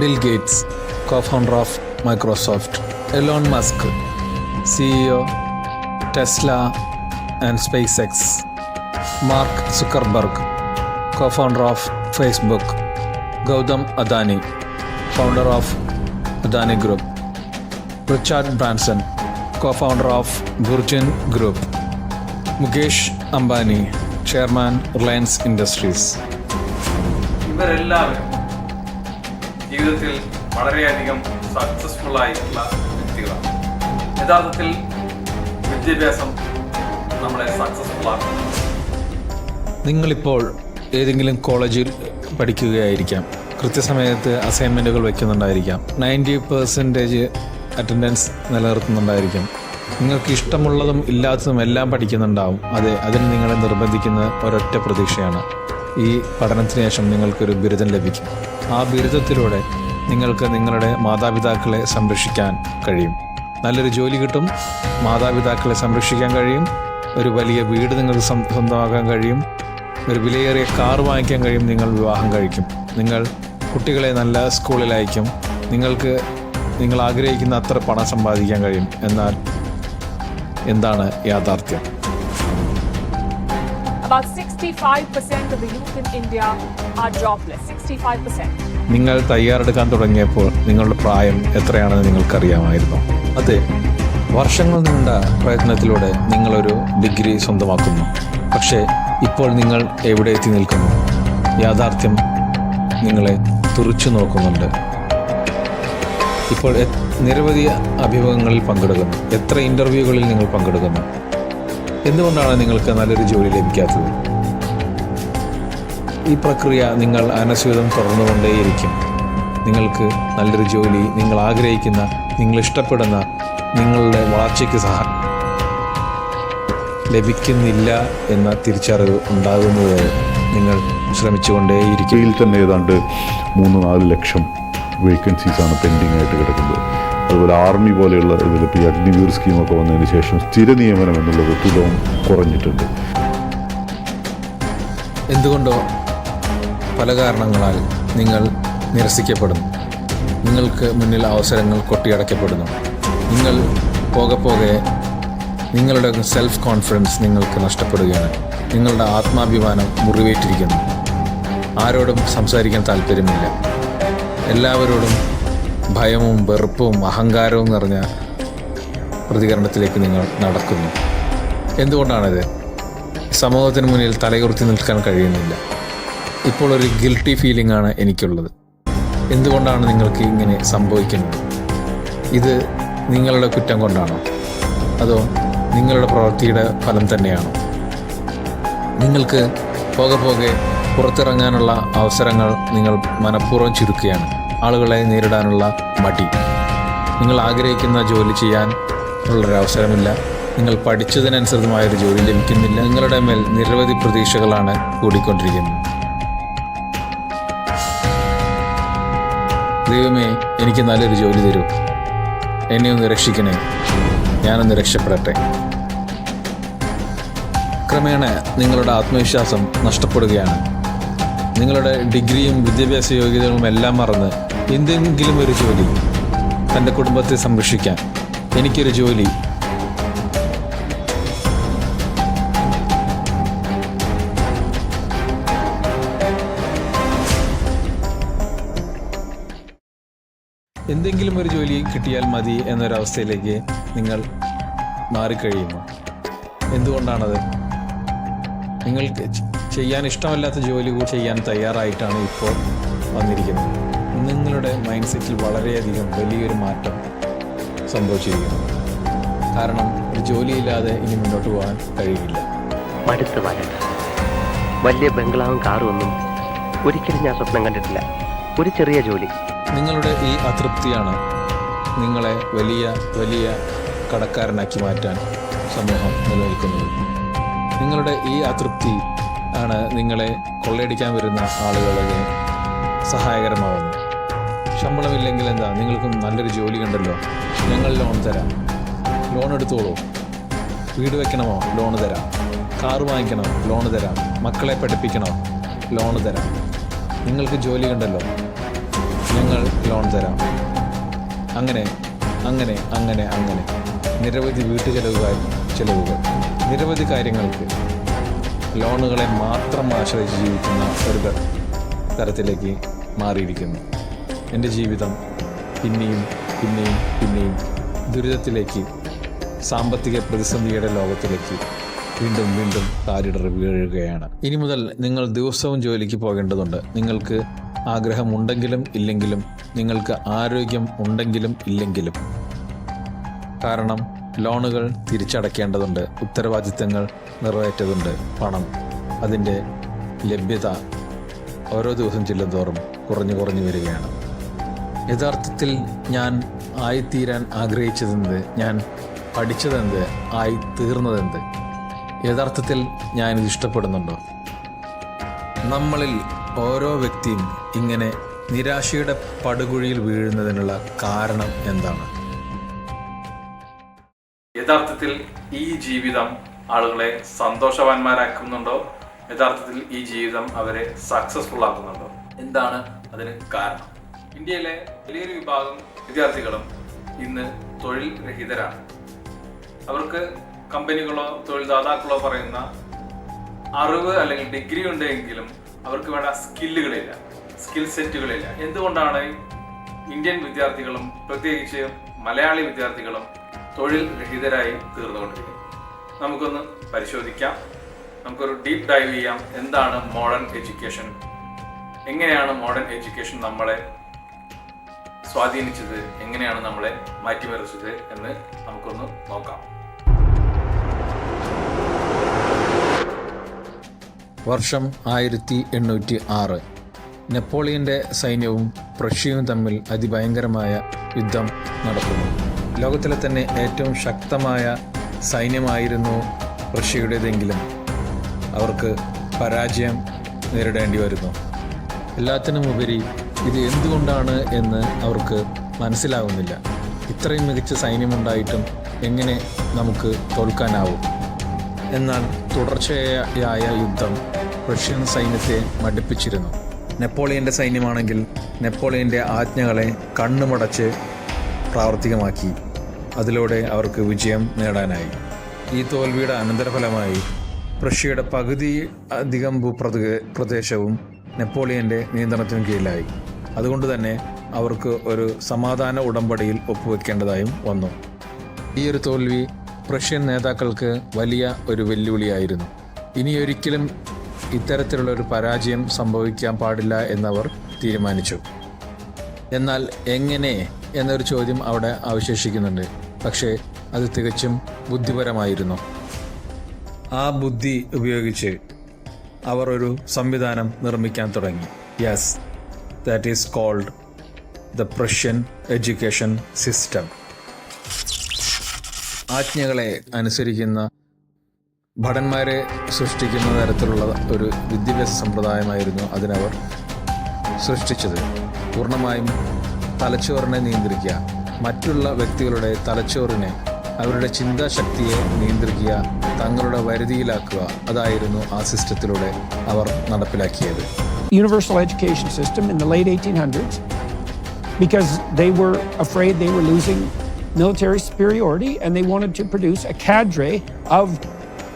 Bill Gates co-founder of Microsoft, Elon Musk, CEO, Tesla and SpaceX, Mark Zuckerberg, co-founder of Facebook, Gautam Adani, founder of Adani Group, Richard Branson, co-founder of Virgin Group, Mukesh Ambani, chairman Reliance Industries. ഇവരെല്ലാവരും ജീവിതത്തിൽ വളരെയധികം successful ആയിട്ടുള്ള വ്യക്തികളാണ്. യഥാർത്ഥത്തിൽ വിദ്യാഭ്യാസം നമ്മളെ successful ആക്കും. നിങ്ങളിപ്പോൾ ഏതെങ്കിലും കോളേജിൽ പഠിക്കുകയായിരിക്കാം. കൃത്യസമയത്ത് അസൈൻമെന്റുകൾ വയ്ക്കുന്നുണ്ടായിരിക്കാം നയന്റി പെർസെന്റേജ് അറ്റൻഡൻസ് നിലനിർത്തുന്നുണ്ടായിരിക്കും. നിങ്ങൾക്ക് ഇഷ്ടമുള്ളതും ഇല്ലാത്തതും എല്ലാം പഠിക്കുന്നുണ്ടാവും. അതെ അതിന് നിങ്ങളെ നിർബന്ധിക്കുന്ന ഒരൊറ്റ പ്രതീക്ഷയാണ്. ഈ പഠനത്തിന് ശേഷം നിങ്ങൾക്കൊരു ബിരുദം ലഭിക്കും. ആ ബിരുദത്തിലൂടെ നിങ്ങൾക്ക് നിങ്ങളുടെ മാതാപിതാക്കളെ സംരക്ഷിക്കാൻ കഴിയും. നല്ലൊരു ജോലി കിട്ടും. മാതാപിതാക്കളെ സംരക്ഷിക്കാൻ കഴിയും. ഒരു വലിയ വീട് നിങ്ങൾക്ക് സ്വന്തമാക്കാൻ കഴിയും. ഒരു വിലയേറിയ കാർ വാങ്ങിക്കാൻ കഴിയും. നിങ്ങൾ വിവാഹം കഴിക്കും. നിങ്ങൾ കുട്ടികളെ നല്ല സ്കൂളിൽ അയക്കും നിങ്ങൾക്ക് നിങ്ങൾ ആഗ്രഹിക്കുന്ന അത്ര പണം സമ്പാദിക്കാൻ കഴിയും. എന്നാൽ എന്താണ് യാഥാർത്ഥ്യം? 65% of the youth in India are jobless. 65%. നിങ്ങൾ തയ്യാറെടുക്കാൻ തുടങ്ങിയപ്പോൾ നിങ്ങളുടെ പ്രായം എത്രയാണെന്ന് നിങ്ങൾക്കറിയാമായിരുന്നു. അതെ. വർഷങ്ങൾ നീണ്ട പ്രയത്നത്തിലൂടെ നിങ്ങളൊരു ഡിഗ്രി സ്വന്തമാക്കുന്നു. പക്ഷേ ഇപ്പോൾ നിങ്ങൾ എവിടെ എത്തി നിൽക്കുന്നു? യാഥാർത്ഥ്യം നിങ്ങളെ തുറച്ചു നോക്കുന്നുണ്ട്. ഇപ്പോൾ നിരവധി അഭിമുഖങ്ങളിൽ പങ്കെടുക്കുന്നു. എത്ര ഇന്റർവ്യൂകളിൽ നിങ്ങൾ പങ്കെടുക്കുന്നു? എന്തുകൊണ്ടാണ് നിങ്ങൾക്ക് നല്ലൊരു ജോലി ലഭിക്കാത്തത്? ഈ പ്രക്രിയ നിങ്ങൾ അനസ്യൂതം തുടർന്നുകൊണ്ടേയിരിക്കും നിങ്ങൾക്ക് നല്ലൊരു ജോലി നിങ്ങൾ ആഗ്രഹിക്കുന്ന നിങ്ങൾ ഇഷ്ടപ്പെടുന്ന നിങ്ങളുടെ വളർച്ചയ്ക്ക് സഹ ലഭിക്കുന്നില്ല എന്ന തിരിച്ചറിവ് ഉണ്ടാകുന്നത് നിങ്ങൾ ശ്രമിച്ചുകൊണ്ടേയിരിക്കും. ഇതിൽ തന്നെ ഏതാണ്ട് മൂന്ന് നാല് ലക്ഷം വേക്കൻസീസാണ് പെൻഡിങ് ആയിട്ട് കിടക്കുന്നത്. അതുപോലെ ആർമി പോലെയുള്ള ഇതിൽ ഇപ്പോൾ ഈ അഗ്നിവീർ സ്കീമൊക്കെ വന്നതിന് ശേഷം സ്ഥിര നിയമനം എന്നുള്ളത് തുലവും കുറഞ്ഞിട്ടുണ്ട്. എന്തുകൊണ്ടോ പല കാരണങ്ങളാൽ നിങ്ങൾ നിരസിക്കപ്പെടുന്നു. നിങ്ങൾക്ക് മുന്നിൽ അവസരങ്ങൾ കൊട്ടിയടക്കപ്പെടുന്നു നിങ്ങൾ പോകെ പോകെ നിങ്ങളുടെ സെൽഫ് കോൺഫിഡൻസ് നിങ്ങൾക്ക് നഷ്ടപ്പെടുകയാണ്. നിങ്ങളുടെ ആത്മാഭിമാനം മുറിവേറ്റിരിക്കുന്നു. ആരോടും സംസാരിക്കാൻ താല്പര്യമില്ല. എല്ലാവരോടും ഭയവും വെറുപ്പും അഹങ്കാരവും നിറഞ്ഞ പ്രതികരണത്തിലേക്ക് നിങ്ങൾ നടക്കുന്നു. എന്തുകൊണ്ടാണിത്? സമൂഹത്തിന് മുന്നിൽ തലയുർത്തി നിൽക്കാൻ കഴിയുന്നില്ല. ഇപ്പോൾ ഒരു ഗിൽട്ടി ഫീലിംഗ് ആണ് എനിക്കുള്ളത്. എന്തുകൊണ്ടാണ് നിങ്ങൾക്ക് ഇങ്ങനെ സംഭവിക്കുന്നത്? ഇത് നിങ്ങളുടെ കുറ്റം കൊണ്ടാണോ? അതോ നിങ്ങളുടെ പ്രവൃത്തിയുടെ ഫലം തന്നെയാണോ? നിങ്ങൾക്ക് പോകെ പോകെ പുറത്തിറങ്ങാനുള്ള അവസരങ്ങൾ നിങ്ങൾ മനഃപൂർവം ചുരുക്കുകയാണ്. ആളുകളെ നേരിടാനുള്ള മടി. നിങ്ങൾ ആഗ്രഹിക്കുന്ന ജോലി ചെയ്യാൻ ഉള്ളൊരു അവസരമില്ല. നിങ്ങൾ പഠിച്ചതിനനുസൃതമായ ഒരു ജോലി ലഭിക്കുന്നില്ല. നിങ്ങളുടെ മേൽ നിരവധി പ്രതീക്ഷകളാണ് കൂടിക്കൊണ്ടിരിക്കുന്നത്. ദൈവമേ എനിക്ക് നല്ലൊരു ജോലി തരൂ. എന്നെ ഒന്ന് രക്ഷിക്കണേ. ഞാനൊന്ന് രക്ഷപ്പെടട്ടെ. ക്രമേണ നിങ്ങളുടെ ആത്മവിശ്വാസം നഷ്ടപ്പെടുകയാണ്. നിങ്ങളുടെ ഡിഗ്രിയും വിദ്യാഭ്യാസ യോഗ്യതകളും എല്ലാം മറന്ന് എന്തെങ്കിലും ഒരു ജോലി തന്റെ കുടുംബത്തെ സംരക്ഷിക്കാൻ എനിക്കൊരു ജോലി കിട്ടിയാൽ മതി എന്നൊരവസ്ഥയിലേക്ക് നിങ്ങൾ മാറിക്കഴിയുന്നു എന്തുകൊണ്ടാണത്? നിങ്ങൾക്ക് ചെയ്യാൻ ഇഷ്ടമല്ലാത്ത ജോലി ചെയ്യാൻ തയ്യാറായിട്ടാണ് ഇപ്പോൾ വന്നിരിക്കുന്നത്. നിങ്ങളുടെ മൈൻഡ് സെറ്റിൽ വളരെയധികം വലിയൊരു മാറ്റം സംഭവിച്ചിരിക്കുന്നു. കാരണം ഒരു ജോലിയില്ലാതെ ഇനി മുന്നോട്ട് പോകാൻ കഴിയില്ല. മടുത്ത് വരണ്ട. വലിയ ബംഗ്ലാവും കാറും ഒന്നും ഒരിക്കലും ഞാൻ സ്വപ്നം കണ്ടിട്ടില്ല. ഒരു ചെറിയ ജോലി. നിങ്ങളുടെ ഈ അതൃപ്തിയാണ് നിങ്ങളെ വലിയ വലിയ കടക്കാരനാക്കി മാറ്റാൻ സമൂഹം നിലനിൽക്കുന്നത്. നിങ്ങളുടെ ഈ അതൃപ്തി ആണ് നിങ്ങളെ കൊള്ളയടിക്കാൻ വരുന്ന ആളുകളെ സഹായകരമാവുന്നത്. ശമ്പളമില്ലെങ്കിൽ എന്താ? നിങ്ങൾക്കും നല്ലൊരു ജോലി കണ്ടല്ലോ ഞങ്ങൾ ലോൺ തരാം. ലോൺ എടുത്തോളൂ. വീട് വെക്കണമോ? ലോൺ തരാം. കാറ് വാങ്ങിക്കണോ? ലോൺ തരാം. മക്കളെ പഠിപ്പിക്കണോ? ലോൺ തരാം. നിങ്ങൾക്ക് ജോലി കണ്ടല്ലോ ഞങ്ങൾ ലോൺ തരാം. അങ്ങനെ അങ്ങനെ അങ്ങനെ അങ്ങനെ. നിരവധി വീട്ടുചെലവുകൾ ചെലവുകൾ. നിരവധി കാര്യങ്ങൾക്ക് ലോണുകളെ മാത്രം ആശ്രയിച്ച് ജീവിക്കുന്ന ഒരു തരത്തിലേക്ക് മാറിയിരിക്കുന്നു. എന്റെ ജീവിതം പിന്നെയും പിന്നെയും പിന്നെയും ദുരിതത്തിലേക്ക് സാമ്പത്തിക പ്രതിസന്ധിയുടെ ലോകത്തിലേക്ക് വീണ്ടും വീണ്ടും താരിടർ വീഴുകയാണ് ഇനി മുതൽ നിങ്ങൾ ദിവസവും ജോലിക്ക് പോകേണ്ടതുണ്ട്. നിങ്ങൾക്ക് ആഗ്രഹമുണ്ടെങ്കിലും ഇല്ലെങ്കിലും നിങ്ങൾക്ക് ആരോഗ്യം ഉണ്ടെങ്കിലും ഇല്ലെങ്കിലും. കാരണം ലോണുകൾ തിരിച്ചടയ്ക്കേണ്ടതുണ്ട് ഉത്തരവാദിത്തങ്ങൾ നിറവേറ്റതുണ്ട് പണം. അതിന്റെ ലഭ്യത ഓരോ ദിവസം ചെല്ലുന്തോറും കുറഞ്ഞു കുറഞ്ഞു വരികയാണ്. യഥാർത്ഥത്തിൽ ഞാൻ ആയിത്തീരാൻ ആഗ്രഹിച്ചതെന്ത്? ഞാൻ പഠിച്ചതെന്ത്? ആയി തീർന്നതെന്ത് യഥാർത്ഥത്തിൽ ഞാൻ ഇത് ഇഷ്ടപ്പെടുന്നുണ്ടോ? നമ്മളിൽ ഓരോ വ്യക്തിയും ഇങ്ങനെ നിരാശയുടെ പടുകുഴിയിൽ വീഴുന്നതിനുള്ള കാരണം എന്താണ്? യഥാർത്ഥത്തിൽ ഈ ജീവിതം ആളുകളെ സന്തോഷവാന്മാരാക്കുന്നുണ്ടോ? യഥാർത്ഥത്തിൽ ഈ ജീവിതം അവരെ സക്സസ്ഫുൾ ആക്കുന്നുണ്ടോ? എന്താണ് അതിന് കാരണം? ഇന്ത്യയിലെ വലിയൊരു വിഭാഗം വിദ്യാർത്ഥികളും ഇന്ന് തൊഴിൽ രഹിതരാണ്. അവർക്ക് കമ്പനികളോ തൊഴിൽദാതാക്കളോ പറയുന്ന അറിവ് അല്ലെങ്കിൽ ഡിഗ്രി ഉണ്ടെങ്കിലും അവർക്ക് വേണ്ട സ്കില്ലുകളില്ല സ്കിൽ സെറ്റുകളില്ല എന്തുകൊണ്ടാണ് ഇന്ത്യൻ വിദ്യാർത്ഥികളും പ്രത്യേകിച്ച് മലയാളി വിദ്യാർത്ഥികളും തൊഴിൽ രഹിതരായി തീർന്നുകൊണ്ടിരിക്കുന്നത്? നമുക്കൊന്ന് പരിശോധിക്കാം. നമുക്കൊരു ഡീപ് ഡൈവ് ചെയ്യാം. എന്താണ് മോഡേൺ എഡ്യൂക്കേഷൻ എങ്ങനെയാണ് മോഡേൺ എഡ്യൂക്കേഷൻ നമ്മളെ സ്വാധീനിച്ചത്? എങ്ങനെയാണ് നമ്മളെ മാറ്റിമറിച്ചത്? എന്ന് നമുക്കൊന്ന് നോക്കാം. വർഷം ആയിരത്തി എണ്ണൂറ്റി ആറ് നെപ്പോളിയന്റെ സൈന്യവും പ്രഷ്യയും തമ്മിൽ അതിഭയങ്കരമായ യുദ്ധം നടക്കുന്നു. ലോകത്തിലെ തന്നെ ഏറ്റവും ശക്തമായ സൈന്യമായിരുന്നു റഷ്യയുടേതെങ്കിലും അവർക്ക് പരാജയം നേരിടേണ്ടി വരുന്നു. എല്ലാത്തിനുമുപരി ഇത് എന്തുകൊണ്ടാണ് എന്ന് അവർക്ക് മനസ്സിലാകുന്നില്ല ഇത്രയും മികച്ച സൈന്യമുണ്ടായിട്ടും എങ്ങനെ നമുക്ക് തോൽക്കാനാവും? എന്നാൽ തുടർച്ചയായ യുദ്ധം റഷ്യൻ സൈന്യത്തെ മടുപ്പിച്ചിരുന്നു. നെപ്പോളിയന്റെ സൈന്യമാണെങ്കിൽ നെപ്പോളിയന്റെ ആജ്ഞകളെ കണ്ണുമടച്ച് പ്രാവർത്തികമാക്കി. അതിലൂടെ അവർക്ക് വിജയം നേടാനായി. ഈ തോൽവിയുടെ അനന്തരഫലമായി റഷ്യയുടെ പകുതി അധികം ഭൂപ്രദേശവും പ്രദേശവും നെപ്പോളിയന്റെ നിയന്ത്രണത്തിന് കീഴിലായി. അതുകൊണ്ട് തന്നെ അവർക്ക് ഒരു സമാധാന ഉടമ്പടിയിൽ ഒപ്പുവെക്കേണ്ടതായും വന്നു. ഈ ഒരു തോൽവി പ്രഷ്യൻ നേതാക്കൾക്ക് വലിയ ഒരു വെല്ലുവിളിയായിരുന്നു. ഇനിയൊരിക്കലും ഇത്തരത്തിലുള്ള ഒരു പരാജയം സംഭവിക്കാൻ പാടില്ല എന്നവർ തീരുമാനിച്ചു. എന്നാൽ എങ്ങനെ എന്നൊരു ചോദ്യം അവിടെ അവശേഷിക്കുന്നുണ്ട്. പക്ഷേ അത് തികച്ചും ബുദ്ധിപരമായിരുന്നു. ആ ബുദ്ധി ഉപയോഗിച്ച് അവർ ഒരു സംവിധാനം നിർമ്മിക്കാൻ തുടങ്ങി. Yes that is called the Prussian education system ആജ്ഞകളെ അനുസരിക്കുന്ന ഭടന്മാരെ സൃഷ്ടിക്കുന്ന തരത്തിലുള്ള ഒരു വിദ്യാഭ്യാസ സമ്പ്രദായമായിരുന്നു അതിനവർ സൃഷ്ടിച്ചത്. പൂർണമായും തലച്ചോറിനെ നിയന്ത്രിക്കുക മറ്റുള്ള വ്യക്തികളുടെ തലച്ചോറിനെ അവരുടെ ചിന്താശക്തിയെ നിയന്ത്രിക്കുക തങ്ങളുടെ വരുതിയിലാക്കുക അതായിരുന്നു ആ സിസ്റ്റത്തിലൂടെ അവർ നടപ്പിലാക്കിയത്. Universal education system in the late 1800s because they were afraid they were losing military superiority and they wanted to produce a cadre of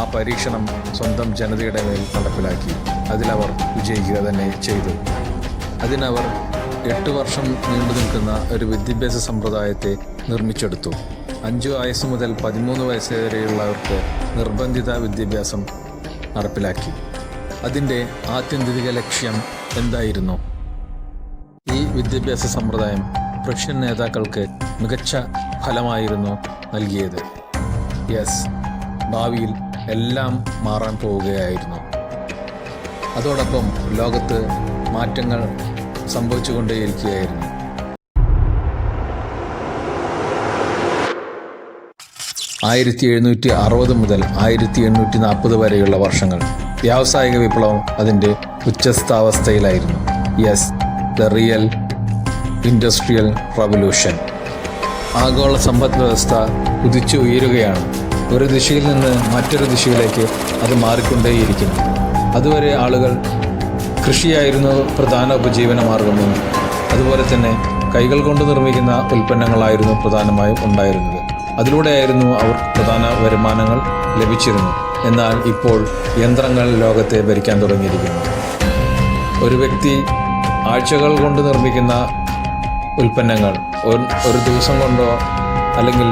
ആ പരീക്ഷണം സ്വന്തം ജനതയുടെ മേൽ നടപ്പിലാക്കി അതിലവർ വിജയിക്കുക തന്നെ ചെയ്തു. അതിനവർ എട്ട് വർഷം നീണ്ടു നിൽക്കുന്ന ഒരു വിദ്യാഭ്യാസ സമ്പ്രദായത്തെ നിർമ്മിച്ചെടുത്തു. അഞ്ച് വയസ്സ് മുതൽ പതിമൂന്ന് വയസ്സ് വരെയുള്ളവർക്ക് നിർബന്ധിത വിദ്യാഭ്യാസം നടപ്പിലാക്കി. അതിന്റെ ആത്യന്തിക ലക്ഷ്യം എന്തായിരുന്നു? ഈ വിദ്യാഭ്യാസ സമ്പ്രദായം പ്രഷ്യൻ നേതാക്കൾക്ക് മികച്ച ഫലമായിരുന്നു നൽകിയത്. യെസ് ഭാവിയിൽ എല്ലാം മാറാൻ പോവുകയായിരുന്നു. അതോടൊപ്പം ലോകത്ത് മാറ്റങ്ങൾ സംഭവിച്ചുകൊണ്ടേയിരിക്കുകയായിരുന്നു. ആയിരത്തി എഴുന്നൂറ്റി അറുപത് മുതൽ ആയിരത്തി എണ്ണൂറ്റി നാൽപ്പത് വരെയുള്ള വർഷങ്ങൾ വ്യാവസായിക വിപ്ലവം അതിന്റെ ഉച്ചസ്ഥാവസ്ഥയിലായിരുന്നു yes the real industrial revolution. ആഗോള സമ്പദ് വ്യവസ്ഥ കുതിച്ചു ഉയരുകയാണ് ഒരു ദിശയിൽ നിന്ന് മറ്റൊരു ദിശയിലേക്ക് അത് മാറിക്കൊണ്ടേയിരിക്കുന്നു. അതുവരെ ആളുകൾ കൃഷിയായിരുന്നു പ്രധാന ഉപജീവന മാർഗമെന്നും അതുപോലെ തന്നെ കൈകൾ കൊണ്ട് നിർമ്മിക്കുന്ന ഉൽപ്പന്നങ്ങളായിരുന്നു പ്രധാനമായും ഉണ്ടായിരുന്നത്. അതിലൂടെയായിരുന്നു അവർ പ്രധാന വരുമാനങ്ങൾ ലഭിച്ചിരുന്നു എന്നാൽ ഇപ്പോൾ യന്ത്രങ്ങൾ ലോകത്തെ ഭരിക്കാൻ തുടങ്ങിയിരിക്കുന്നു. ഒരു വ്യക്തി ആഴ്ചകൾ കൊണ്ട് നിർമ്മിക്കുന്ന ഉൽപ്പന്നങ്ങൾ ഒരു ദിവസം കൊണ്ടോ അല്ലെങ്കിൽ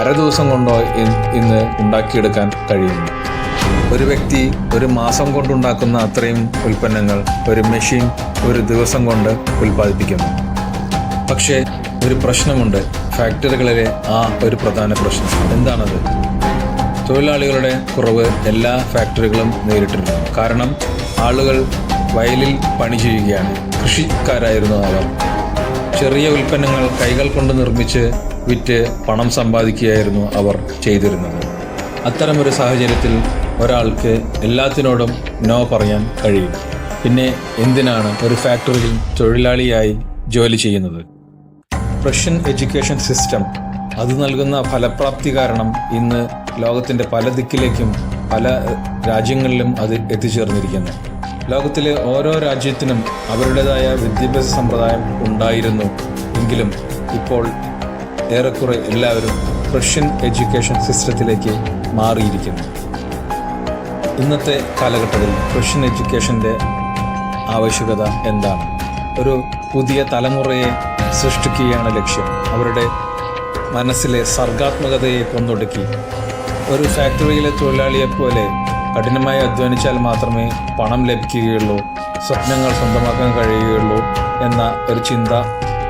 അര ദിവസം കൊണ്ടോ ഇന്ന് ഉണ്ടാക്കിയെടുക്കാൻ കഴിയുന്നു. ഒരു വ്യക്തി ഒരു മാസം കൊണ്ടുണ്ടാക്കുന്ന അത്രയും ഉൽപ്പന്നങ്ങൾ ഒരു മെഷീൻ ഒരു ദിവസം കൊണ്ട് ഉൽപ്പാദിപ്പിക്കുന്നു. പക്ഷേ ഒരു പ്രശ്നമുണ്ട്. ഫാക്ടറികളിലെ ആ ഒരു പ്രധാന പ്രശ്നം. എന്താണത്? തൊഴിലാളികളുടെ കുറവ് എല്ലാ ഫാക്ടറികളും നേരിട്ടിരുന്നു. കാരണം ആളുകൾ വയലിൽ പണി ചെയ്യുകയാണ്. കൃഷിക്കാരായിരുന്നു അവർ. ചെറിയ ഉൽപ്പന്നങ്ങൾ കൈകൾ കൊണ്ട് നിർമ്മിച്ച് വിറ്റ് പണം സമ്പാദിക്കുകയായിരുന്നു അവർ ചെയ്തിരുന്നത്. അത്തരമൊരു സാഹചര്യത്തിൽ ഒരാൾക്ക് എല്ലാത്തിനോടും നോ പറയാൻ കഴിയും പിന്നെ എന്തിനാണ് ഒരു ഫാക്ടറിയിൽ തൊഴിലാളിയായി ജോലി ചെയ്യുന്നത്? റഷ്യൻ എഡ്യൂക്കേഷൻ സിസ്റ്റം അത് നൽകുന്ന ഫലപ്രാപ്തി കാരണം ഇന്ന് ലോകത്തിന്റെ പല ദിക്കിലേക്കും പല രാജ്യങ്ങളിലും അത് എത്തിച്ചേർന്നിരിക്കുന്നു. ലോകത്തിലെ ഓരോ രാജ്യത്തിനും അവരുടേതായ വിദ്യാഭ്യാസ സമ്പ്രദായം ഉണ്ടായിരുന്നു എങ്കിലും ഇപ്പോൾ ഏറെക്കുറെ എല്ലാവരും റഷ്യൻ എഡ്യൂക്കേഷൻ സിസ്റ്റത്തിലേക്ക് മാറിയിരിക്കുന്നു. ഇന്നത്തെ കാലഘട്ടത്തിൽ റഷ്യൻ എഡ്യൂക്കേഷന്റെ ആവശ്യകത എന്താണ്? ഒരു പുതിയ തലമുറയെ സൃഷ്ടിക്കുകയാണ് ലക്ഷ്യം. അവരുടെ മനസ്സിലെ സർഗാത്മകതയെ കൊന്നൊടുക്കി. ഒരു ഫാക്ടറിയിലെ തൊഴിലാളിയെപ്പോലെ കഠിനമായി അധ്വാനിച്ചാൽ മാത്രമേ പണം ലഭിക്കുകയുള്ളൂ സ്വപ്നങ്ങൾ സ്വന്തമാക്കാൻ കഴിയുകയുള്ളൂ എന്ന ഒരു ചിന്ത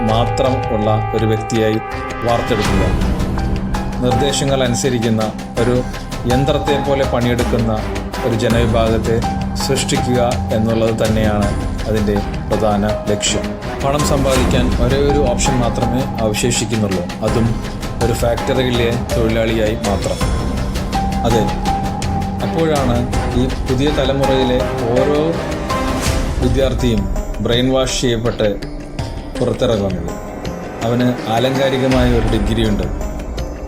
മാത്രം ഉള്ള ഒരു വ്യക്തിയായി വാർത്തെടുക്കുക നിർദ്ദേശങ്ങൾ അനുസരിക്കുന്ന ഒരു യന്ത്രത്തെ പോലെ പണിയെടുക്കുന്ന ഒരു ജനവിഭാഗത്തെ സൃഷ്ടിക്കുക എന്നുള്ളത് തന്നെയാണ് അതിന്റെ പ്രധാന ലക്ഷ്യം. പണം സമ്പാദിക്കാൻ ഒരേ ഒരു ഓപ്ഷൻ മാത്രമേ അവശേഷിക്കുന്നുള്ളൂ. അതും ഒരു ഫാക്ടറിയിലെ തൊഴിലാളിയായി മാത്രം. അതെ അപ്പോഴാണ് ഈ പുതിയ തലമുറയിലെ ഓരോ വിദ്യാർത്ഥിയും ബ്രെയിൻ വാഷ് ചെയ്യപ്പെട്ട് പുറത്തിറങ്ങുന്നത്. അവന് ആലങ്കാരികമായ ഒരു ഡിഗ്രിയുണ്ട്.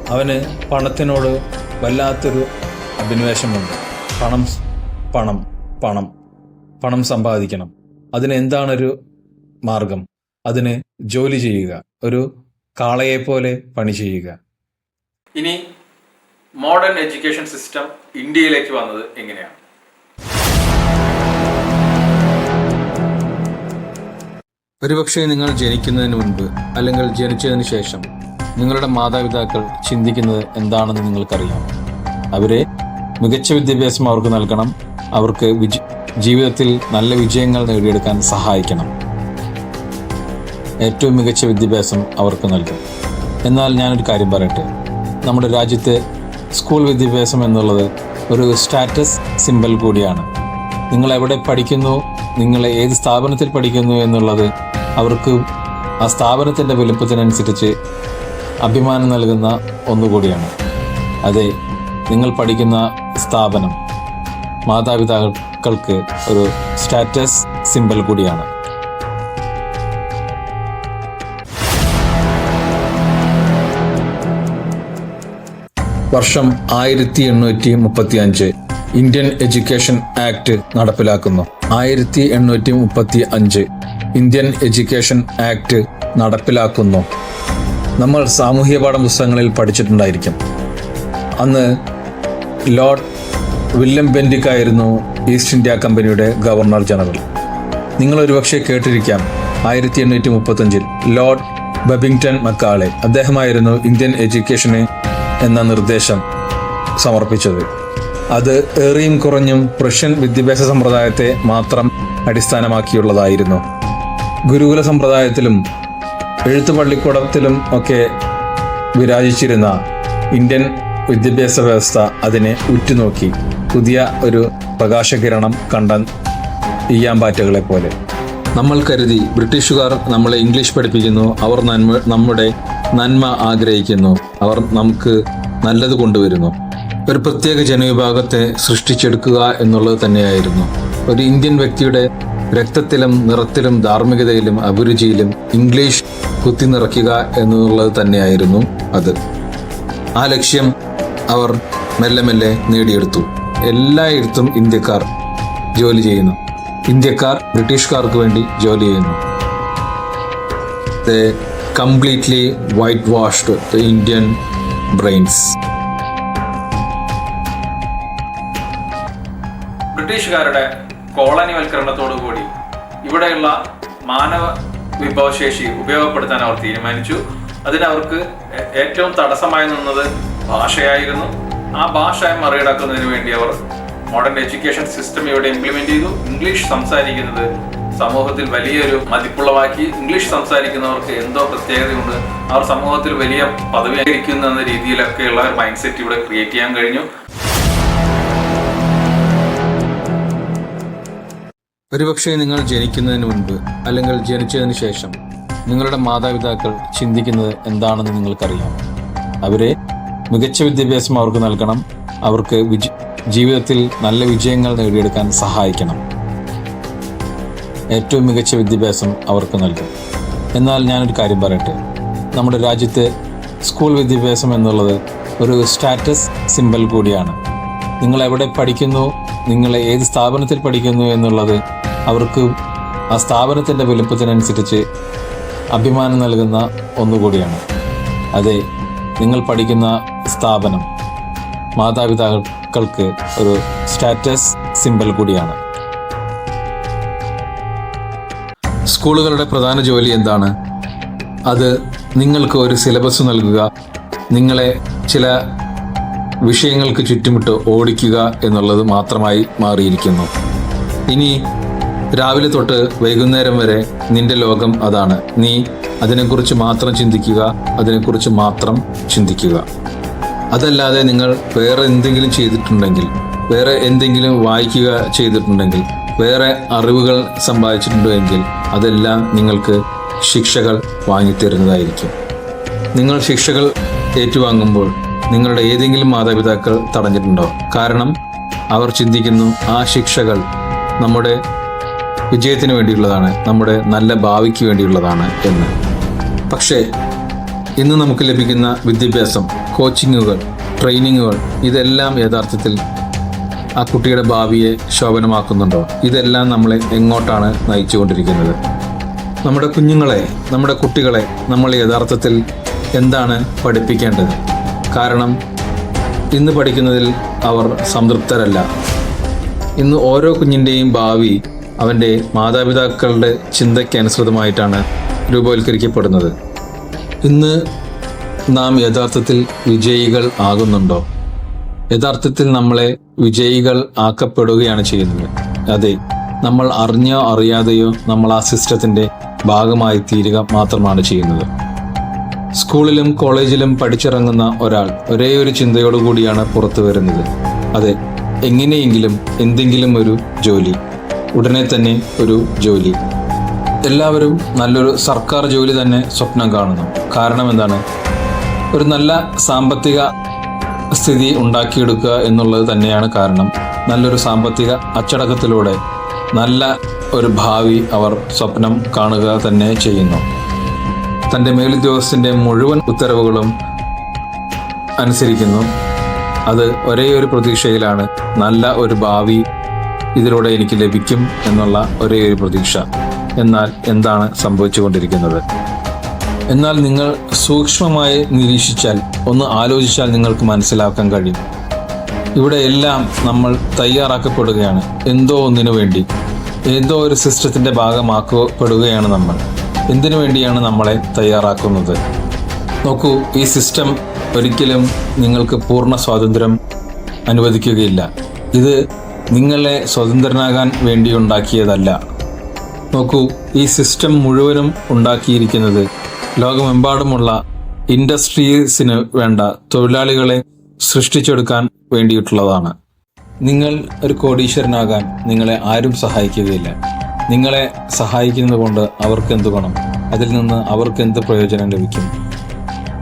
അവന് പണത്തിനോട് വല്ലാത്തൊരു അഭിനിവേശമുണ്ട്. പണം പണം പണം. പണം സമ്പാദിക്കണം. അതിന് എന്താണൊരു മാർഗം? അതിന് ജോലി ചെയ്യുക. ഒരു കാളയെപ്പോലെ പണി ചെയ്യുക. ഇനി മോഡേൺ എഡ്യൂക്കേഷൻ സിസ്റ്റം ഇന്ത്യയിലേക്ക് വന്നത് എങ്ങനെയാണ്? ഒരുപക്ഷെ നിങ്ങൾ ജനിക്കുന്നതിന് മുൻപ് അല്ലെങ്കിൽ ജനിച്ചതിന് ശേഷം നിങ്ങളുടെ മാതാപിതാക്കൾ ചിന്തിക്കുന്നത് എന്താണെന്ന് നിങ്ങൾക്കറിയാം. അവരെ മികച്ച വിദ്യാഭ്യാസം അവർക്ക് നൽകണം. അവർക്ക് വിജ ജീവിതത്തിൽ നല്ല വിജയങ്ങൾ നേടിയെടുക്കാൻ സഹായിക്കണം. ഏറ്റവും മികച്ച വിദ്യാഭ്യാസം അവർക്ക് നൽകും. എന്നാൽ ഞാനൊരു കാര്യം പറയട്ടെ. നമ്മുടെ രാജ്യത്തെ സ്കൂൾ വിദ്യാഭ്യാസം എന്നുള്ളത് ഒരു സ്റ്റാറ്റസ് സിമ്പൽ കൂടിയാണ്. നിങ്ങൾ എവിടെ പഠിക്കുന്നു? നിങ്ങൾ ഏത് സ്ഥാപനത്തിൽ പഠിക്കുന്നു എന്നുള്ളത് അവർക്ക് ആ സ്ഥാപനത്തിന്റെ വലുപ്പത്തിനനുസരിച്ച് അഭിമാനം നൽകുന്ന ഒന്നുകൂടിയാണ്. അതെ നിങ്ങൾ പഠിക്കുന്ന സ്ഥാപനം മാതാപിതാക്കൾക്ക് ഒരു സ്റ്റാറ്റസ് സിമ്പൽ കൂടിയാണ്. വർഷം ആയിരത്തി എണ്ണൂറ്റി മുപ്പത്തി അഞ്ച് ഇന്ത്യൻ എഡ്യൂക്കേഷൻ ആക്ട് നടപ്പിലാക്കുന്നു. ആയിരത്തി എണ്ണൂറ്റി മുപ്പത്തി അഞ്ച് ഇന്ത്യൻ എഡ്യൂക്കേഷൻ ആക്ട് നടപ്പിലാക്കുന്നു. നമ്മൾ സാമൂഹ്യ പാഠപുസ്തകങ്ങളിൽ പഠിച്ചിട്ടുണ്ടായിരിക്കും. അന്ന് ലോർഡ് വില്യം ബെൻഡിക് ആയിരുന്നു ഈസ്റ്റ് ഇന്ത്യ കമ്പനിയുടെ ഗവർണർ ജനറൽ. നിങ്ങൾ ഒരുപക്ഷെ കേട്ടിരിക്കാം ആയിരത്തി എണ്ണൂറ്റി മുപ്പത്തഞ്ചിൽ ലോർഡ് ബബിങ്ടൺ മക്കാളെ അദ്ദേഹമായിരുന്നു ഇന്ത്യൻ എഡ്യൂക്കേഷന് എന്ന നിർദ്ദേശം സമർപ്പിച്ചത്. അത് ഏറിയും കുറഞ്ഞും പ്രഷ്യൻ വിദ്യാഭ്യാസ സമ്പ്രദായത്തെ മാത്രം അടിസ്ഥാനമാക്കിയുള്ളതായിരുന്നു. ഗുരുകുല സമ്പ്രദായത്തിലും എഴുത്തു പള്ളിക്കൂടത്തിലും ഒക്കെ വിരാജിച്ചിരുന്ന ഇന്ത്യൻ വിദ്യാഭ്യാസ വ്യവസ്ഥ അതിനെ ഉറ്റുനോക്കി. പുതിയ ഒരു പ്രകാശകിരണം കണ്ട ഈയാമ്പാറ്റകളെ പോലെ. നമ്മൾ കരുതി ബ്രിട്ടീഷുകാർ നമ്മളെ ഇംഗ്ലീഷ് പഠിപ്പിക്കുന്നു അവർ നന്മ നമ്മുടെ നന്മ ആഗ്രഹിക്കുന്നു അവർ നമുക്ക് നല്ലത് കൊണ്ടുവരുന്നു. ഒരു പ്രത്യേക ജനവിഭാഗത്തെ സൃഷ്ടിച്ചെടുക്കുക എന്നുള്ളത് തന്നെയായിരുന്നു. ഒരു ഇന്ത്യൻ വ്യക്തിയുടെ രക്തത്തിലും നിറത്തിലും ധാർമ്മികതയിലും അഭിരുചിയിലും ഇംഗ്ലീഷ് കുത്തി നിറയ്ക്കുക എന്നുള്ളത് തന്നെയായിരുന്നു അത്. ആ ലക്ഷ്യം അവർ മെല്ലെ മെല്ലെ നേടിയെടുത്തു. എല്ലായിടത്തും ഇന്ത്യക്കാർ ജോലി ചെയ്യുന്നു. ഇന്ത്യക്കാർ ബ്രിട്ടീഷുകാർക്ക് വേണ്ടി ജോലി ചെയ്യുന്നു. Completely white washed Indian brains. ബ്രിട്ടീഷുകാരുടെ കോളനിവൽക്കരണത്തോടു കൂടി ഇവിടെയുള്ള മാനവ വിഭവശേഷി ഉപയോഗപ്പെടുത്താൻ അവർ തീരുമാനിച്ചു. അതിനവർക്ക് ഏറ്റവും തടസ്സമായി നിന്നത് ഭാഷയായിരുന്നു. ആ ഭാഷ മറികടക്കുന്നതിന് വേണ്ടി അവർ മോഡേൺ എഡ്യൂക്കേഷൻ സിസ്റ്റം ഇവിടെ ഇംപ്ലിമെന്റ് ചെയ്തു. ഇംഗ്ലീഷ് സംസാരിക്കുന്നത് സമൂഹത്തിൽ വലിയൊരു മതിപ്പുള്ളവാക്കി. ഇംഗ്ലീഷ് സംസാരിക്കുന്നവർക്ക് എന്തോ പ്രത്യേകതയുണ്ട്. അവർ സമൂഹത്തിൽ വലിയ പദവി എന്ന രീതിയിലൊക്കെയുള്ള ഒരു മൈൻഡ് സെറ്റ് ഇവിടെ ക്രിയേറ്റ് ചെയ്യാൻ കഴിഞ്ഞു. ഒരുപക്ഷെ നിങ്ങൾ ജനിക്കുന്നതിന് മുൻപ് അല്ലെങ്കിൽ ജനിച്ചതിന് ശേഷം നിങ്ങളുടെ മാതാപിതാക്കൾ ചിന്തിക്കുന്നത് എന്താണെന്ന് നിങ്ങൾക്കറിയാം. അവരെ മികച്ച വിദ്യാഭ്യാസം അവർക്ക് നൽകണം. അവർക്ക് വിജ ജീവിതത്തിൽ നല്ല വിജയങ്ങൾ നേടിയെടുക്കാൻ സഹായിക്കണം. ഏറ്റവും മികച്ച വിദ്യാഭ്യാസം അവർക്ക് നൽകും. എന്നാൽ ഞാനൊരു കാര്യം പറയട്ടെ. നമ്മുടെ രാജ്യത്തെ സ്കൂൾ വിദ്യാഭ്യാസം എന്നുള്ളത് ഒരു സ്റ്റാറ്റസ് സിമ്പൽ കൂടിയാണ്. നിങ്ങൾ എവിടെ പഠിക്കുന്നു നിങ്ങൾ ഏത് സ്ഥാപനത്തിൽ പഠിക്കുന്നു എന്നുള്ളത് അവർക്ക് ആ സ്ഥാപനത്തിന്റെ വലുപ്പത്തിനനുസരിച്ച് അഭിമാനം നൽകുന്ന ഒന്നുകൂടിയാണ്. അതെ നിങ്ങൾ പഠിക്കുന്ന സ്ഥാപനം മാതാപിതാക്കൾക്ക് ഒരു സ്റ്റാറ്റസ് സിമ്പൽ കൂടിയാണ്. സ്കൂളുകളുടെ പ്രധാന ജോലി എന്താണ്? അത് നിങ്ങൾക്ക് ഒരു സിലബസ് നൽകുക നിങ്ങളെ ചില വിഷയങ്ങൾക്ക് ചുറ്റുമിട്ട് ഓടിക്കുക എന്നുള്ളത് മാത്രമായി മാറിയിരിക്കുന്നു. ഇനി രാവിലെ തൊട്ട് വൈകുന്നേരം വരെ നിന്റെ ലോകം അതാണ്. നീ അതിനെക്കുറിച്ച് മാത്രം ചിന്തിക്കുക അതിനെക്കുറിച്ച് മാത്രം ചിന്തിക്കുക. അതല്ലാതെ നിങ്ങൾ വേറെ എന്തെങ്കിലും ചെയ്തിട്ടുണ്ടെങ്കിൽ വേറെ എന്തെങ്കിലും വായിക്കുക ചെയ്തിട്ടുണ്ടെങ്കിൽ വേറെ അറിവുകൾ സമ്പാദിച്ചിട്ടുണ്ടെങ്കിൽ അതെല്ലാം നിങ്ങൾക്ക് ശിക്ഷകൾ വാങ്ങിത്തരുന്നതായിരിക്കും. നിങ്ങൾ ശിക്ഷകൾ ഏറ്റുവാങ്ങുമ്പോൾ നിങ്ങളുടെ ഏതെങ്കിലും മാതാപിതാക്കൾ തടഞ്ഞിട്ടുണ്ടോ? കാരണം അവർ ചിന്തിക്കുന്നു ആ ശിക്ഷകൾ നമ്മുടെ വിജയത്തിന് വേണ്ടിയുള്ളതാണ് നമ്മുടെ നല്ല ഭാവിക്ക് വേണ്ടിയുള്ളതാണ് എന്ന്. പക്ഷേ ഇന്ന് നമുക്ക് ലഭിക്കുന്ന വിദ്യാഭ്യാസം കോച്ചിങ്ങുകൾ ട്രെയിനിങ്ങുകൾ ഇതെല്ലാം യഥാർത്ഥത്തിൽ ആ കുട്ടിയുടെ ഭാവിയെ ശോഭനമാക്കുന്നുണ്ടോ? ഇതെല്ലാം നമ്മളെ എങ്ങോട്ടാണ് നയിച്ചുകൊണ്ടിരിക്കുന്നത്? നമ്മുടെ കുഞ്ഞുങ്ങളെ നമ്മുടെ കുട്ടികളെ നമ്മൾ യഥാർത്ഥത്തിൽ എന്താണ് പഠിപ്പിക്കേണ്ടത്? കാരണം ഇന്ന് പഠിക്കുന്നതിൽ അവർ സംതൃപ്തരല്ല. ഇന്ന് ഓരോ കുഞ്ഞിന്റെയും ഭാവി അവന്റെ മാതാപിതാക്കളുടെ ചിന്തയ്ക്കനുസൃതമായിട്ടാണ് രൂപവൽക്കരിക്കപ്പെടുന്നത്. ഇന്ന് നാം യഥാർത്ഥത്തിൽ വിജയികൾ ആകുന്നുണ്ടോ? യഥാർത്ഥത്തിൽ നമ്മളെ വിജയികൾ ആക്കപ്പെടുകയാണ് ചെയ്യുന്നത്. അതെ നമ്മൾ അറിഞ്ഞോ അറിയാതെയോ നമ്മൾ ആ സിസ്റ്റത്തിന്റെ ഭാഗമായി തീരുക മാത്രമാണ് ചെയ്യുന്നത്. സ്കൂളിലും കോളേജിലും പഠിച്ചിറങ്ങുന്ന ഒരാൾ ഒരേ ഒരു ചിന്തയോടുകൂടിയാണ് പുറത്തു വരുന്നത്. അതെ എങ്ങനെയെങ്കിലും എന്തെങ്കിലും ഒരു ജോലി. ഉടനെ തന്നെ ഒരു ജോലി. എല്ലാവരും നല്ലൊരു സർക്കാർ ജോലി തന്നെ സ്വപ്നം കാണുന്നു. കാരണം എന്താണ്? ഒരു നല്ല സാമ്പത്തിക സ്ഥിതി ഉണ്ടാക്കിയെടുക്കുക എന്നുള്ളത് തന്നെയാണ് കാരണം. നല്ലൊരു സാമ്പത്തിക അച്ചടക്കത്തിലൂടെ നല്ല ഒരു ഭാവി അവർ സ്വപ്നം കാണുക തന്നെ ചെയ്യുന്നു. തന്റെ മേലുദ്യോഗസ്ഥന്റെ മുഴുവൻ ഉത്തരവുകളും അനുസരിക്കുന്നു. അത് ഒരേ ഒരു പ്രതീക്ഷയിലാണ്. നല്ല ഒരു ഭാവി ഇതിലൂടെ എനിക്ക് ലഭിക്കും എന്നുള്ള ഒരേ ഒരു പ്രതീക്ഷ. എന്നാൽ എന്താണ് സംഭവിച്ചുകൊണ്ടിരിക്കുന്നത്? എന്നാൽ നിങ്ങൾ സൂക്ഷ്മമായി നിരീക്ഷിച്ചാൽ ഒന്ന് ആലോചിച്ചാൽ നിങ്ങൾക്ക് മനസ്സിലാക്കാൻ കഴിയും. ഇവിടെ എല്ലാം നമ്മൾ തയ്യാറാക്കപ്പെടുകയാണ്. എന്തോ ഒന്നിനു വേണ്ടി എന്തോ ഒരു സിസ്റ്റത്തിന്റെ ഭാഗമാക്കപ്പെടുകയാണ് നമ്മൾ. എന്തിനു വേണ്ടിയാണ് നമ്മളെ തയ്യാറാക്കുന്നത്? നോക്കൂ ഈ സിസ്റ്റം ഒരിക്കലും നിങ്ങൾക്ക് പൂർണ സ്വാതന്ത്ര്യം അനുവദിക്കുകയില്ല. ഇത് നിങ്ങളെ സ്വതന്ത്രനാകാൻ വേണ്ടി ഉണ്ടാക്കിയതല്ല. നോക്കൂ ഈ സിസ്റ്റം മുഴുവനും ഉണ്ടാക്കിയിരിക്കുന്നത് ലോകമെമ്പാടുമുള്ള ഇൻഡസ്ട്രീസിന് വേണ്ട തൊഴിലാളികളെ സൃഷ്ടിച്ചെടുക്കാൻ വേണ്ടിയിട്ടുള്ളതാണ്. നിങ്ങൾ ഒരു കോടീശ്വരനാകാൻ നിങ്ങളെ ആരും സഹായിക്കുകയില്ല. നിങ്ങളെ സഹായിക്കുന്നത് കൊണ്ട് അവർക്ക് എന്ത് ഗുണം? അതിൽ നിന്ന് അവർക്ക് എന്ത് പ്രയോജനം ലഭിക്കും?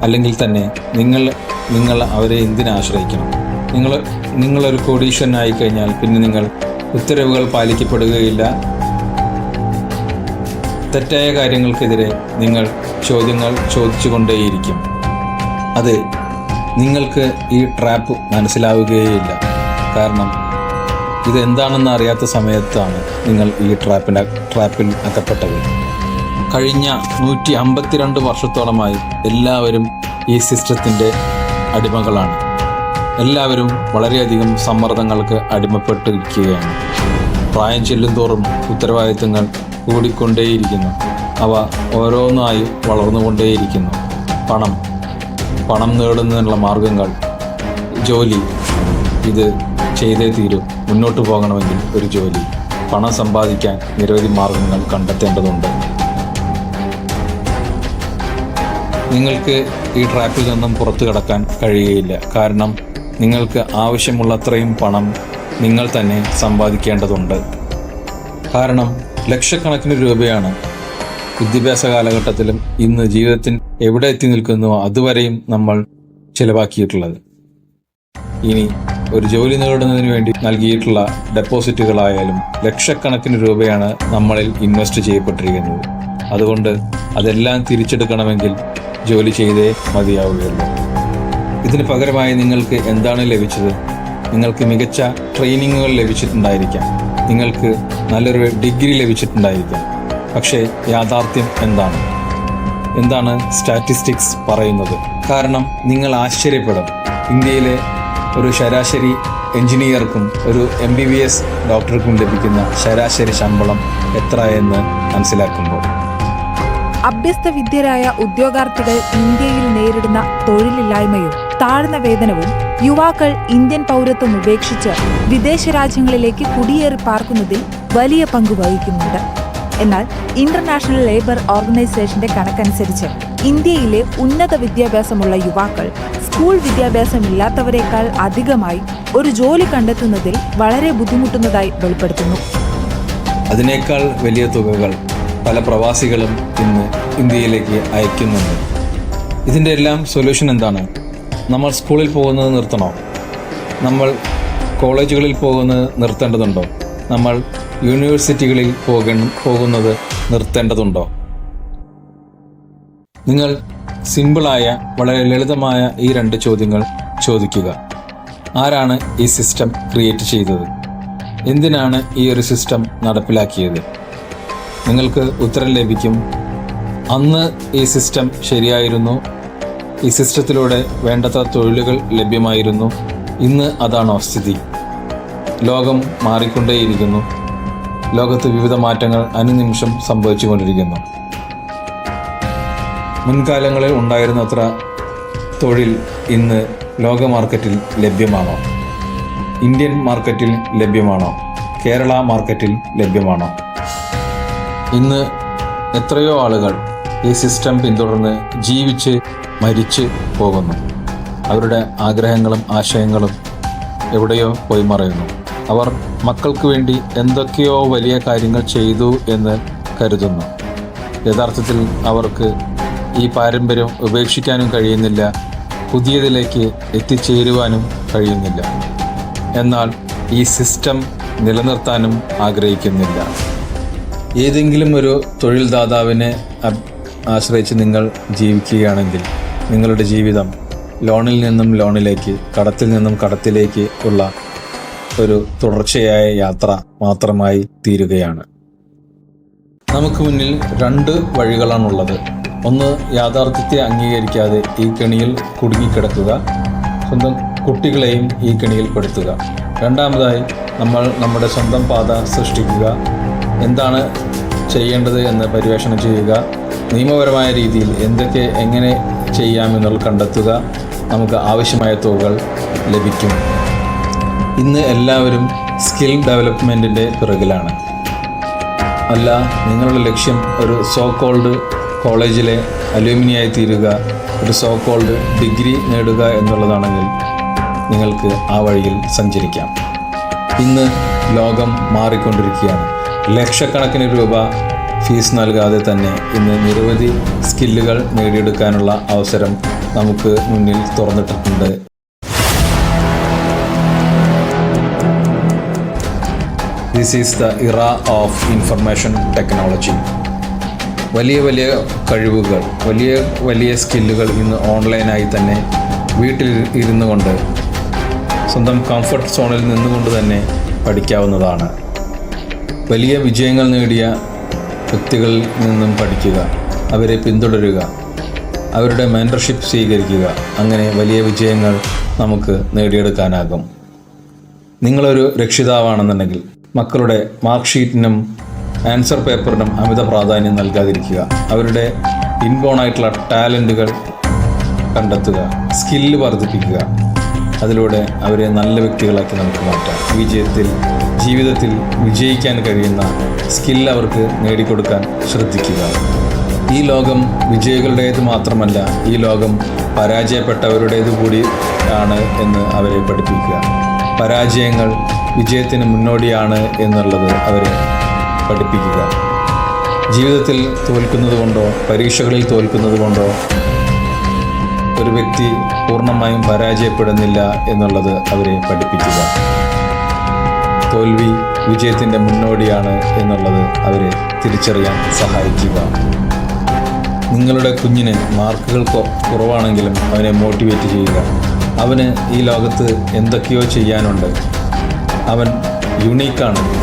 അല്ലെങ്കിൽ തന്നെ നിങ്ങൾ നിങ്ങൾ അവരെ എന്തിനെ ആശ്രയിക്കണം? നിങ്ങൾ നിങ്ങളൊരു കോടീശ്വരനായി കഴിഞ്ഞാൽ പിന്നെ നിങ്ങൾ ഉത്തരവുകൾ പാലിക്കപ്പെടുകയില്ല. തെറ്റായ കാര്യങ്ങൾക്കെതിരെ നിങ്ങൾ ചോദ്യങ്ങൾ ചോദിച്ചുകൊണ്ടേയിരിക്കും. അത് നിങ്ങൾക്ക് ഈ ട്രാപ്പ് മനസ്സിലാവുകയില്ല കാരണം ഇതെന്താണെന്ന് അറിയാത്ത സമയത്താണ് നിങ്ങൾ ഈ ട്രാപ്പിന്റെ ട്രാപ്പിൽ അകപ്പെട്ടത്. കഴിഞ്ഞ നൂറ്റി അമ്പത്തിരണ്ട് വർഷത്തോളമായി എല്ലാവരും ഈ സിസ്റ്റത്തിന്റെ അടിമകളാണ്. എല്ലാവരും വളരെയധികം സമ്മർദ്ദങ്ങൾക്ക് അടിമപ്പെട്ടിരിക്കുകയാണ്. പ്രായം ചെല്ലുന്തോറും ഉത്തരവാദിത്തങ്ങൾ കൂടിക്കൊണ്ടേയിരിക്കുന്നു. അവ ഓരോന്നായി വളർന്നുകൊണ്ടേയിരിക്കുന്നു. പണം പണം നേടുന്നതിനുള്ള മാർഗങ്ങൾ ജോലി ഇത് ചെയ്തേ തീരും. മുന്നോട്ട് പോകണമെങ്കിൽ ഒരു ജോലി. പണം സമ്പാദിക്കാൻ നിരവധി മാർഗങ്ങൾ കണ്ടെത്തേണ്ടതുണ്ട്. നിങ്ങൾക്ക് ഈ ട്രാപ്പിൽ നിന്നും പുറത്തു കടക്കാൻ കഴിയുകയില്ല. കാരണം നിങ്ങൾക്ക് ആവശ്യമുള്ളത്രയും പണം നിങ്ങൾ തന്നെ സമ്പാദിക്കേണ്ടതുണ്ട്. കാരണം ലക്ഷക്കണക്കിന് രൂപയാണ് വിദ്യാഭ്യാസ കാലഘട്ടത്തിലും ഇന്ന് ജീവിതത്തിൽ എവിടെ എത്തി നിൽക്കുന്നു അതുവരെയും നമ്മൾ ചിലവാക്കിയിട്ടുള്ളത്. ഇനി ഒരു ജോലി നേടുന്നതിന് വേണ്ടി നൽകിയിട്ടുള്ള ഡെപ്പോസിറ്റുകളായാലും ലക്ഷക്കണക്കിന് രൂപയാണ് നമ്മളിൽ ഇൻവെസ്റ്റ് ചെയ്യപ്പെട്ടിരിക്കുന്നത്. അതുകൊണ്ട് അതെല്ലാം തിരിച്ചെടുക്കണമെങ്കിൽ ജോലി ചെയ്തേ മതിയാവുകയുള്ളൂ. ഇതിന് പകരമായി നിങ്ങൾക്ക് എന്താണ് ലഭിച്ചത്? നിങ്ങൾക്ക് മികച്ച ട്രെയിനിങ്ങുകൾ ലഭിച്ചിട്ടുണ്ടായിരിക്കാം. നിങ്ങൾക്ക് നല്ലൊരു ഡിഗ്രി ലഭിച്ചിട്ടുണ്ടായിരിക്കാം. പക്ഷേ യാഥാർത്ഥ്യം എന്താണ്? എന്താണ് സ്റ്റാറ്റിസ്റ്റിക്സ് പറയുന്നത്? കാരണം നിങ്ങൾ ആശ്ചര്യപ്പെടും. ഇന്ത്യയിലെ ഒരു ശരാശരി എഞ്ചിനീയർക്കും ഒരു എം ബി ബി എസ് ഡോക്ടർക്കും ലഭിക്കുന്ന ശരാശരി ശമ്പളം എത്ര എന്ന് മനസ്സിലാക്കുമ്പോൾ. അഭ്യസ്ത വിദ്യരായ ഉദ്യോഗാർത്ഥികൾ ഇന്ത്യയിൽ നേരിടുന്ന തൊഴിലില്ലായ്മയും താഴ്ന്ന വേതനവും യുവാക്കൾ ഇന്ത്യൻ പൗരത്വം ഉപേക്ഷിച്ച് വിദേശ രാജ്യങ്ങളിലേക്ക് കുടിയേറി പാർക്കുന്നതിൽ വലിയ പങ്ക് വഹിക്കുന്നുണ്ട്. എന്നാൽ ഇന്റർനാഷണൽ ലേബർ ഓർഗനൈസേഷന്റെ കണക്കനുസരിച്ച് ഇന്ത്യയിലെ ഉന്നത വിദ്യാഭ്യാസമുള്ള യുവാക്കൾ സ്കൂൾ വിദ്യാഭ്യാസമില്ലാത്തവരെക്കാൾ അധികമായി ഒരു ജോലി കണ്ടെത്തുന്നതിൽ വളരെ ബുദ്ധിമുട്ടുന്നതായി വെളിപ്പെടുത്തുന്നു. അതിനേക്കാൾ വലിയ തുകകൾ പല പ്രവാസികളും ഇന്ന് ഇന്ത്യയിലേക്ക് അയക്കുന്നുണ്ട്. ഇതിന്റെ എല്ലാം സൊല്യൂഷൻ എന്താണ്? നമ്മൾ സ്കൂളിൽ പോകുന്നത് നിർത്തണോ? നമ്മൾ കോളേജുകളിൽ പോകുന്നത് നിർത്തേണ്ടതുണ്ടോ? നമ്മൾ യൂണിവേഴ്സിറ്റികളിൽ പോക പോകുന്നത് നിർത്തേണ്ടതുണ്ടോ? നിങ്ങൾ സിമ്പിളായ വളരെ ലളിതമായ ഈ രണ്ട് ചോദ്യങ്ങൾ ചോദിക്കുക. ആരാണ് ഈ സിസ്റ്റം ക്രിയേറ്റ് ചെയ്തത്? എന്തിനാണ് ഈ ഒരു സിസ്റ്റം നടപ്പിലാക്കിയത്? നിങ്ങൾക്ക് ഉത്തരം ലഭിക്കും. അന്ന് ഈ സിസ്റ്റം ശരിയായിരുന്നു. ഈ സിസ്റ്റത്തിലൂടെ വേണ്ടത്ര തൊഴിലുകൾ ലഭ്യമായിരുന്നു. ഇന്ന് അതാണോ സ്ഥിതി ലോകം മാറിക്കൊണ്ടേയിരിക്കുന്നു. ലോകത്ത് വിവിധ മാറ്റങ്ങൾ അനുനിമിഷം സംഭവിച്ചുകൊണ്ടിരിക്കുന്നു. മുൻകാലങ്ങളിൽ ഉണ്ടായിരുന്നത്ര തൊഴിൽ ഇന്ന് ലോക മാർക്കറ്റിൽ ലഭ്യമാണോ? ഇന്ത്യൻ മാർക്കറ്റിൽ ലഭ്യമാണോ? കേരള മാർക്കറ്റിൽ ലഭ്യമാണോ? ഇന്ന് എത്രയോ ആളുകൾ ഈ സിസ്റ്റം പിന്തുടർന്ന് ജീവിച്ച് മരിച്ച് പോകുന്നു. അവരുടെ ആഗ്രഹങ്ങളും ആശയങ്ങളും എവിടെയോ പോയി മറയുന്നു. അവർ മക്കൾക്ക് വേണ്ടി എന്തൊക്കെയോ വലിയ കാര്യങ്ങൾ ചെയ്തു എന്ന് കരുതുന്നു. യഥാർത്ഥത്തിൽ അവർക്ക് ഈ പാരമ്പര്യം ഉപേക്ഷിക്കാനും കഴിയുന്നില്ല പുതിയതിലേക്ക് എത്തിച്ചേരുവാനും കഴിയുന്നില്ല. എന്നാൽ ഈ സിസ്റ്റം നിലനിർത്താനും ആഗ്രഹിക്കുന്നില്ല. ഏതെങ്കിലും ഒരു തൊഴിൽദാതാവിനെ ആശ്രയിച്ച് നിങ്ങൾ ജീവിക്കുകയാണെങ്കിൽ നിങ്ങളുടെ ജീവിതം ലോണിൽ നിന്നും ലോണിലേക്ക് കടത്തിൽ നിന്നും കടത്തിലേക്ക് ഉള്ള ഒരു തുടർച്ചയായ യാത്ര മാത്രമായി തീരുകയാണ്. നമുക്ക് മുന്നിൽ രണ്ട് വഴികളാണുള്ളത്. ഒന്ന് യാഥാർത്ഥ്യത്തെ അംഗീകരിക്കാതെ ഈ കെണിയിൽ കുടുങ്ങിക്കിടക്കുക. സ്വന്തം കുട്ടികളെയും ഈ കെണിയിൽ പെടുത്തുക. രണ്ടാമതായി നമ്മൾ നമ്മുടെ സ്വന്തം പാത സൃഷ്ടിക്കുക. എന്താണ് ചെയ്യേണ്ടത് എന്ന് പര്യവേഷണം ചെയ്യുക. നിയമപരമായ രീതിയിൽ എന്തൊക്കെ എങ്ങനെ ചെയ്യാമെന്നുള്ളത് കണ്ടെത്തുക. നമുക്ക് ആവശ്യമായ തുകകൾ ലഭിക്കും. ഇന്ന് എല്ലാവരും സ്കിൽ ഡെവലപ്മെന്റിന്റെ പിറകിലാണ്. അല്ല നിങ്ങളുടെ ലക്ഷ്യം ഒരു സോ കോൾഡ് കോളേജിലെ അലൂമിനിയായി തീരുക ഒരു സോ കോൾഡ് ഡിഗ്രി നേടുക എന്നുള്ളതാണെങ്കിൽ നിങ്ങൾക്ക് ആ വഴിയിൽ സഞ്ചരിക്കാം. ഇന്ന് ലോകം മാറിക്കൊണ്ടിരിക്കുകയാണ്. ലക്ഷക്കണക്കിന് രൂപ ഫീസ് നൽകാതെ തന്നെ ഇന്ന് നിരവധി സ്കില്ലുകൾ നേടിയെടുക്കാനുള്ള അവസരം നമുക്ക് മുന്നിൽ തുറന്നിട്ടിട്ടുണ്ട്. This is the era of information technology വലിയ വലിയ കഴിവുകൾ വലിയ വലിയ സ്കില്ലുകൾ ഇന്ന് ഓൺലൈനായി തന്നെ വീട്ടിൽ ഇരുന്നു കൊണ്ട് സ്വന്തം കംഫർട്ട് സോണിൽ നിന്നുകൊണ്ട് തന്നെ പഠിക്കാവുന്നതാണ്. വലിയ വിജയങ്ങൾ നേടിയ വ്യക്തികളിൽ നിന്നും പഠിക്കുക അവരെ പിന്തുടരുക അവരുടെ മെന്റർഷിപ്പ് സ്വീകരിക്കുക അങ്ങനെ വലിയ വിജയങ്ങൾ നമുക്ക് നേടിയെടുക്കാനാകും. നിങ്ങളൊരു രക്ഷിതാവാണെന്നുണ്ടെങ്കിൽ മക്കളുടെ മാർക്ക് ഷീറ്റിനും ആൻസർ പേപ്പറിനും അമിത പ്രാധാന്യം നൽകാതിരിക്കുക. അവരുടെ ഇൻബോൺ ആയിട്ടുള്ള ടാലന്റുകൾ കണ്ടെത്തുക സ്കില്ല് വർദ്ധിപ്പിക്കുക. അതിലൂടെ അവരെ നല്ല വ്യക്തികളാക്കി നമുക്ക് മാറ്റാം. വിജയത്തിൽ ജീവിതത്തിൽ വിജയിക്കാൻ കഴിയുന്ന സ്കിൽ അവർക്ക് നേടിക്കൊടുക്കാൻ ശ്രദ്ധിക്കുക. ഈ ലോകം വിജയികളുടേത് മാത്രമല്ല ഈ ലോകം പരാജയപ്പെട്ടവരുടേത് കൂടി ആണ് എന്ന് അവരെ പഠിപ്പിക്കുക. പരാജയങ്ങൾ വിജയത്തിന് മുന്നോടിയാണ് എന്നുള്ളത് അവരെ പഠിപ്പിക്കുക. ജീവിതത്തിൽ തോൽക്കുന്നത് കൊണ്ടോ പരീക്ഷകളിൽ തോൽക്കുന്നത് കൊണ്ടോ ഒരു വ്യക്തി പൂർണമായും പരാജയപ്പെടുന്നില്ല എന്നുള്ളത് അവരെ പഠിപ്പിക്കുക. തോൽവി വിജയത്തിന്റെ മുന്നോടിയാണ് എന്നുള്ളത് അവരെ തിരിച്ചറിയാൻ സഹായിക്കുക. നിങ്ങളുടെ കുഞ്ഞിന് മാർക്കുകൾ കുറവാണെങ്കിലും അവനെ മോട്ടിവേറ്റ് ചെയ്യുക. അവന് ഈ ലോകത്ത് എന്തൊക്കെയോ ചെയ്യാനുണ്ട്. അവൻ യുണീക്കാണ്.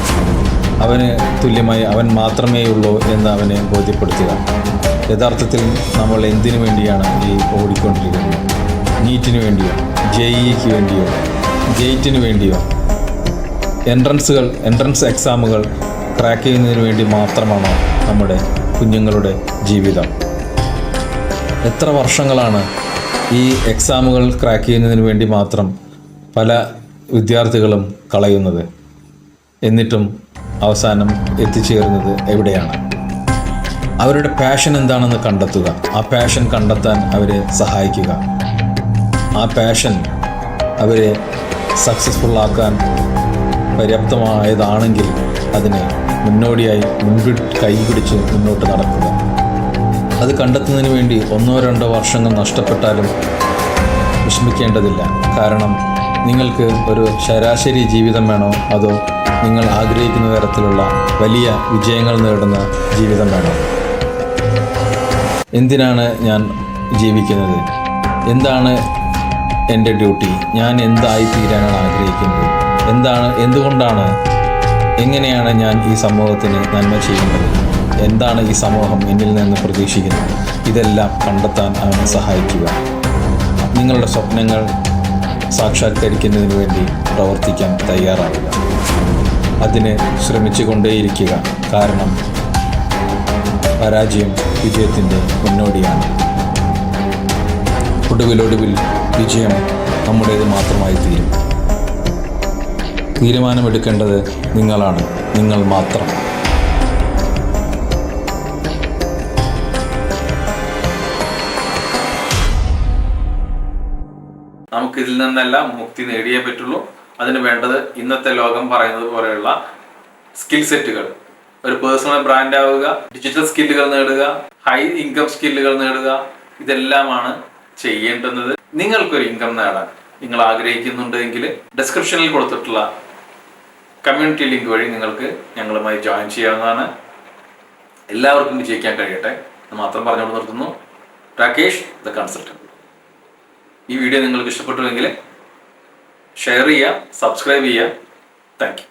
അവന് തുല്യമായി അവൻ മാത്രമേ ഉള്ളൂ എന്ന് അവനെ ബോധ്യപ്പെടുത്തുക. യഥാർത്ഥത്തിൽ നമ്മൾ എന്തിനു വേണ്ടിയാണ് ഈ ഓടിക്കൊണ്ടിരിക്കുന്നത്? നീറ്റിന് വേണ്ടിയോ? ജെ ഇക്ക് വേണ്ടിയോ? ജെയ്റ്റിന് വേണ്ടിയോ? എൻട്രൻസുകൾ എൻട്രൻസ് എക്സാമുകൾ ക്രാക്ക് ചെയ്യുന്നതിന് വേണ്ടി മാത്രമാണോ നമ്മുടെ കുഞ്ഞുങ്ങളുടെ ജീവിതം? എത്ര വർഷങ്ങളാണ് ഈ എക്സാമുകൾ ക്രാക്ക് ചെയ്യുന്നതിന് വേണ്ടി മാത്രം പല വിദ്യാർത്ഥികളും കളയുന്നത്? എന്നിട്ടും അവസാനം എത്തിച്ചേരുന്നത് എവിടെയാണ്? അവരുടെ പാഷൻ എന്താണെന്ന് കണ്ടെത്തുക. ആ പാഷൻ കണ്ടെത്താൻ അവരെ സഹായിക്കുക. ആ പാഷൻ അവരെ സക്സസ്ഫുൾ ആക്കാൻ പര്യാപ്തമായതാണെങ്കിൽ അതിനെ മുന്നോടിയായി മുൻപിൽ കൈപിടിച്ച് മുന്നോട്ട് നടക്കുക. അത് കണ്ടെത്തുന്നതിന് വേണ്ടി ഒന്നോ രണ്ടോ വർഷങ്ങൾ നഷ്ടപ്പെട്ടാലും വിഷമിക്കേണ്ടതില്ല. കാരണം നിങ്ങൾക്ക് ഒരു ശരാശരി ജീവിതം വേണോ? അതോ നിങ്ങൾ ആഗ്രഹിക്കുന്ന തരത്തിലുള്ള വലിയ വിജയങ്ങൾ നേടുന്ന ജീവിതം വേണം. എന്തിനാണ് ഞാൻ ജീവിക്കുന്നത്? എന്താണ് എന്റെ ഡ്യൂട്ടി? ഞാൻ എന്തായി തീരാനാണ് ആഗ്രഹിക്കുന്നത്? എന്താണ് എന്തുകൊണ്ടാണ് എങ്ങനെയാണ് ഞാൻ ഈ സമൂഹത്തിന് നന്മ ചെയ്യുന്നത്? എന്താണ് ഈ സമൂഹം എന്നിൽ നിന്ന് പ്രതീക്ഷിക്കുന്നത്? ഇതെല്ലാം കണ്ടെത്താൻ അവനെ സഹായിക്കുക. നിങ്ങളുടെ സ്വപ്നങ്ങൾ സാക്ഷാത്കരിക്കുന്നതിന് വേണ്ടി പ്രവർത്തിക്കാൻ തയ്യാറാവുക. അതിന് ശ്രമിച്ചു കൊണ്ടേയിരിക്കുക കാരണം പരാജയം വിജയത്തിന്റെ മുന്നോടിയാണ്. ഒടുവിലൊടുവിൽ വിജയം നമ്മുടേത് മാത്രമായി തീരും തീരുമാനമെടുക്കേണ്ടത് നിങ്ങളാണ്. നിങ്ങൾ മാത്രം. നമുക്കിതിൽ നിന്നെല്ലാം മുക്തി നേടിയേ പറ്റുള്ളൂ. അതിന് വേണ്ടത് ഇന്നത്തെ ലോകം പറയുന്നത് പോലെയുള്ള സ്കിൽ സെറ്റുകൾ ഒരു പേഴ്സണൽ ബ്രാൻഡ് ആവുക ഡിജിറ്റൽ സ്കില്ലുകൾ നേടുക ഹൈ ഇൻകം സ്കില്ലുകൾ നേടുക ഇതെല്ലാമാണ് ചെയ്യേണ്ടുന്നത്. നിങ്ങൾക്കൊരു ഇൻകം നേടാൻ. നിങ്ങൾ ആഗ്രഹിക്കുന്നുണ്ടെങ്കിൽ ഡിസ്ക്രിപ്ഷനിൽ കൊടുത്തിട്ടുള്ള കമ്മ്യൂണിറ്റി ലിങ്ക് വഴി നിങ്ങൾക്ക് ഞങ്ങളുമായി ജോയിൻ ചെയ്യാവുന്നതാണ്. എല്ലാവർക്കും വിജയിക്കാൻ കഴിയട്ടെ എന്ന് മാത്രം പറഞ്ഞുകൊണ്ട് നിർത്തുന്നു. രാകേഷ് ദ കൺസൾട്ടന്റ് ഈ വീഡിയോ നിങ്ങൾക്ക് ഇഷ്ടപ്പെട്ടുവെങ്കിൽ ഷെയർ ചെയ്യുക സബ്സ്ക്രൈബ് ചെയ്യുക. താങ്ക്